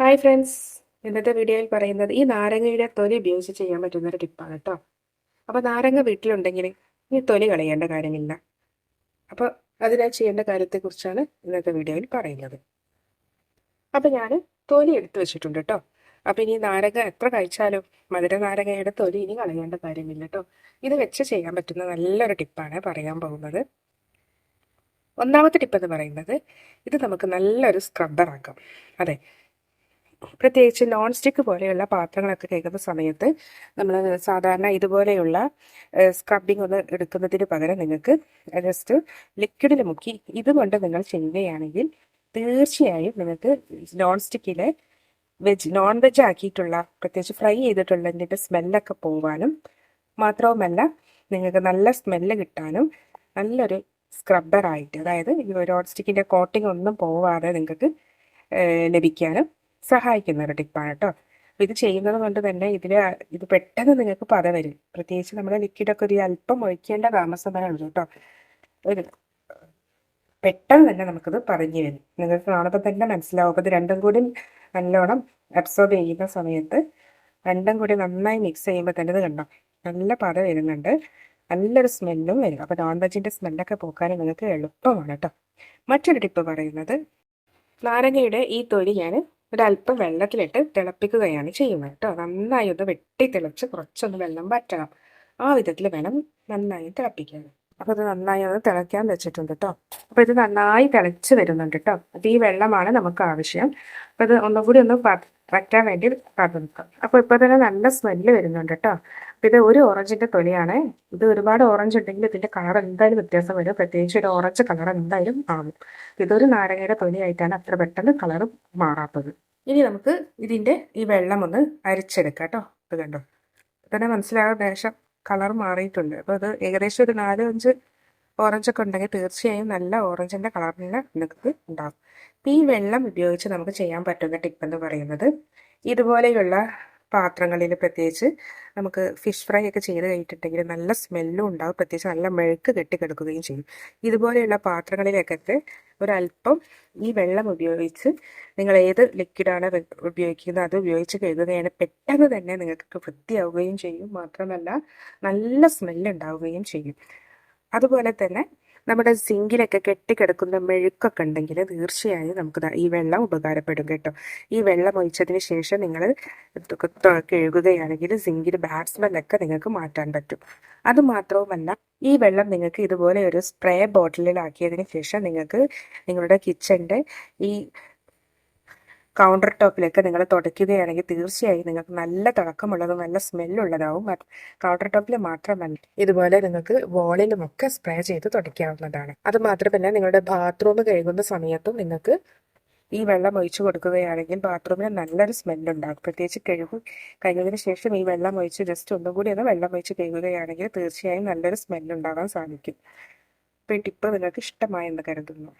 Hi friends ഇന്നത്തെ വീഡിയോയിൽ പറയുന്നത് ഈ നാരങ്ങയുടെ തൊലി ഉപയോഗിച്ച് ചെയ്യാൻ പറ്റുന്ന ഒരു ടിപ്പാണ് കേട്ടോ അപ്പോൾ നാരങ്ങ വീട്ടിലുണ്ടെങ്കിൽ ഈ തൊലി കളയേണ്ട കാര്യമില്ല. അപ്പോൾ അതിനായി ചെയ്യേണ്ട കാര്യത്തെക്കുറിച്ചാണ് ഇന്നത്തെ വീഡിയോയിൽ പറയുന്നത്. അപ്പോൾ ഞാൻ തൊലി എടുത്തു വെച്ചിട്ടുണ്ട് കേട്ടോ അപ്പോൾ ഇനി നാരങ്ങ എത്ര കഴിച്ചാലും മധുര നാരങ്ങയുടെ തൊലി ഇനി കളയേണ്ട കാര്യമില്ല കേട്ടോ ഇത് വെച്ച് ചെയ്യാൻ പറ്റുന്ന നല്ലൊരു ടിപ്പാണ് പറയാൻ പോകുന്നത്. ഒന്നാമത്തെ ടിപ്പ് എന്ന് പറയുന്നത് ഇത് നമുക്ക് നല്ലൊരു സ്ക്രബ്ബർ ആക്കാം. അതെ. പ്രത്യേകിച്ച് നോൺ സ്റ്റിക്ക് പോലെയുള്ള പാത്രങ്ങളൊക്കെ കേൾക്കുന്ന സമയത്ത് നമ്മൾ സാധാരണ ഇതുപോലെയുള്ള സ്ക്രബിങ് ഒന്ന് എടുക്കുന്നതിന് പകരം നിങ്ങൾക്ക് ജസ്റ്റ് ലിക്വിഡിൽ മുക്കി ഇതുകൊണ്ട് നിങ്ങൾ ചെയ്യുകയാണെങ്കിൽ തീർച്ചയായും നിങ്ങൾക്ക് നോൺ സ്റ്റിക്കിലെ വെജ് നോൺ വെജ് ആക്കിയിട്ടുള്ള പ്രത്യേകിച്ച് ഫ്രൈ ചെയ്തിട്ടുള്ളതിന്റെ സ്മെല്ലൊക്കെ പോവാനും മാത്രവുമല്ല നിങ്ങൾക്ക് നല്ല സ്മെല്ല് കിട്ടാനും നല്ലൊരു സ്ക്രബ്ബറായിട്ട് അതായത് ഈ നോൺ സ്റ്റിക്കിന്റെ കോട്ടിംഗ് ഒന്നും പോവാതെ നിങ്ങൾക്ക് ലഭിക്കാനും സഹായിക്കുന്ന ഒരു ടിപ്പാണ് കേട്ടോ ഇത് ചെയ്യുന്നത് കൊണ്ട് തന്നെ ഇതിൽ ഇത് പെട്ടെന്ന് നിങ്ങൾക്ക് പത വരും. പ്രത്യേകിച്ച് നമ്മുടെ ലിക്വിഡൊക്കെ ഒരു അല്പം ഒഴിക്കേണ്ട താമസമേ ഉള്ളൂ കേട്ടോ ഒരു പെട്ടെന്ന് തന്നെ നമുക്കിത് പറഞ്ഞു വരും നിങ്ങൾക്ക് കാണുമ്പോൾ തന്നെ മനസ്സിലാവും. അപ്പോൾ ഇത് രണ്ടും കൂടി നല്ലോണം അബ്സോർബ് ചെയ്യുന്ന സമയത്ത് രണ്ടും കൂടി നന്നായി മിക്സ് ചെയ്യുമ്പോൾ തന്നെ ഇത് കണ്ടോ നല്ല പത വരുന്നുണ്ട്. നല്ലൊരു സ്മെല്ലും വരും. അപ്പോൾ നോൺ വെജിന്റെ സ്മെല്ലൊക്കെ പോക്കാൻ നിങ്ങൾക്ക് എളുപ്പമാണ് കേട്ടോ മറ്റൊരു ടിപ്പ് പറയുന്നത് നാരങ്ങയുടെ ഈ തൊലി ഞാൻ ഒരല്പം വെള്ളത്തിലിട്ട് തിളപ്പിക്കുകയാണ് ചെയ്യുന്നത് കേട്ടോ. നന്നായി ഒന്ന് വെട്ടി തിളച്ച് കുറച്ചൊന്ന് വെള്ളം വറ്റണം. ആ വിധത്തിൽ വേണം നന്നായി തിളപ്പിക്കാൻ. അപ്പോൾ ഇത് നന്നായി ഒന്ന് തിളയ്ക്കാൻ വെച്ചിട്ടുണ്ട് കേട്ടോ. അപ്പോൾ ഇത് നന്നായി തിളച്ച് വരുന്നുണ്ട് കേട്ടോ. അപ്പോൾ ഈ വെള്ളമാണ് നമുക്ക് ആവശ്യം. അപ്പോൾ ഇത് ഒന്നുകൂടി ഒന്ന് വറ്റാൻ വേണ്ടി പറഞ്ഞു അപ്പൊ അപ്പോൾ ഇപ്പോൾ തന്നെ നല്ല സ്മെല്ല് വരുന്നുണ്ട് കേട്ടോ. ഇത് ഒരു ഓറഞ്ചിന്റെ തൊലിയാണ്. ഇത് ഒരുപാട് ഓറഞ്ച് ഉണ്ടെങ്കിൽ ഇതിന്റെ കളർ എന്തായാലും വ്യത്യാസം വരും. പ്രത്യേകിച്ച് ഒരു ഓറഞ്ച് കളർ എന്തായാലും ആകും ഇതൊരു നാരങ്ങയുടെ തൊലിയായിട്ടാണ് അത്ര പെട്ടെന്ന് കളർ മാറാത്തത്. ഇനി നമുക്ക് ഇതിന്റെ ഈ വെള്ളം ഒന്ന് അരിച്ചെടുക്കാം കേട്ടോ. ഇത് കണ്ടോ? തന്നെ മനസ്സിലാകാൻ ദേശം കളർ മാറിയിട്ടുണ്ട്. അപ്പോൾ ഇത് ഏകദേശം ഒരു നാല് അഞ്ച് ഓറഞ്ച് ഒക്കെ ഉണ്ടെങ്കിൽ തീർച്ചയായും നല്ല ഓറഞ്ചിന്റെ കളറിന് നിങ്ങൾക്ക് ഉണ്ടാകും ഈ വെള്ളം ഉപയോഗിച്ച് നമുക്ക് ചെയ്യാൻ പറ്റുന്ന ടിപ്പ് എന്ന് പറയുന്നത് ഇതുപോലെയുള്ള പാത്രങ്ങളിൽ പ്രത്യേകിച്ച് നമുക്ക് ഫിഷ് ഫ്രൈ ഒക്കെ ചെയ്ത് കഴിഞ്ഞിട്ടുണ്ടെങ്കിൽ നല്ല സ്മെല്ലും ഉണ്ടാവും. പ്രത്യേകിച്ച് നല്ല മെഴുക്ക് കെട്ടിക്കിടക്കുകയും ചെയ്യും. ഇതുപോലെയുള്ള പാത്രങ്ങളിലേക്കൊക്കെ ഒരല്പം ഈ വെള്ളം ഉപയോഗിച്ച് നിങ്ങൾ ഏത് ലിക്വിഡാണ് ഉപയോഗിക്കുന്നത് അത് ഉപയോഗിച്ച് കഴുകുകയാണ്. പെട്ടെന്ന് തന്നെ നിങ്ങൾക്ക് വൃത്തിയാവുകയും ചെയ്യും. മാത്രമല്ല നല്ല സ്മെല്ല് ഉണ്ടാവുകയും ചെയ്യും. അതുപോലെ തന്നെ നമ്മുടെ സിങ്കിലൊക്കെ കെട്ടിക്കിടക്കുന്ന മെഴുക്കൊക്കെ ഉണ്ടെങ്കിൽ തീർച്ചയായും നമുക്ക് ഈ വെള്ളം ഉപകാരപ്പെടും കേട്ടോ. ഈ വെള്ളം ഒഴിച്ചതിന് ശേഷം നിങ്ങൾ കഴുകുകയാണെങ്കിൽ സിങ്കിൽ ബാഡ് സ്മെല്ലൊക്കെ നിങ്ങൾക്ക് മാറ്റാൻ പറ്റും. അതുമാത്രവുമല്ല ഈ വെള്ളം നിങ്ങൾക്ക് ഇതുപോലെ ഒരു സ്പ്രേ ബോട്ടിലിലാക്കിയതിന് ശേഷം നിങ്ങൾക്ക് നിങ്ങളുടെ കിച്ചന്റെ ഈ കൗണ്ടർ ടോപ്പിലേക്ക് നിങ്ങൾ തുടയ്ക്കുകയാണെങ്കിൽ തീർച്ചയായും നിങ്ങൾക്ക് നല്ല തിളക്കമുള്ളതും നല്ല സ്മെല്ലുള്ളതാവും കൗണ്ടർ ടോപ്പിൽ മാത്രമല്ല ഇതുപോലെ നിങ്ങൾക്ക് വോളിലുമൊക്കെ സ്പ്രേ ചെയ്ത് തുടയ്ക്കാവുന്നതാണ്. അത് മാത്രമല്ല നിങ്ങളുടെ ബാത്റൂം കഴുകുന്ന സമയത്തും നിങ്ങൾക്ക് ഈ വെള്ളം ഒഴിച്ചു കൊടുക്കുകയാണെങ്കിൽ ബാത്റൂമിന് നല്ലൊരു സ്മെല്ലുണ്ടാകും പ്രത്യേകിച്ച് കഴുകും കഴിഞ്ഞതിന് ശേഷം ഈ വെള്ളം ഒഴിച്ച് ജസ്റ്റ് ഒന്നും കൂടി ഒന്ന് വെള്ളം ഒഴിച്ച് കഴുകുകയാണെങ്കിൽ തീർച്ചയായും നല്ലൊരു സ്മെല്ലുണ്ടാകാൻ സാധിക്കും. അപ്പോൾ ടിപ്പ് നിങ്ങൾക്ക് ഇഷ്ടമായെന്ന് കരുതുന്നു.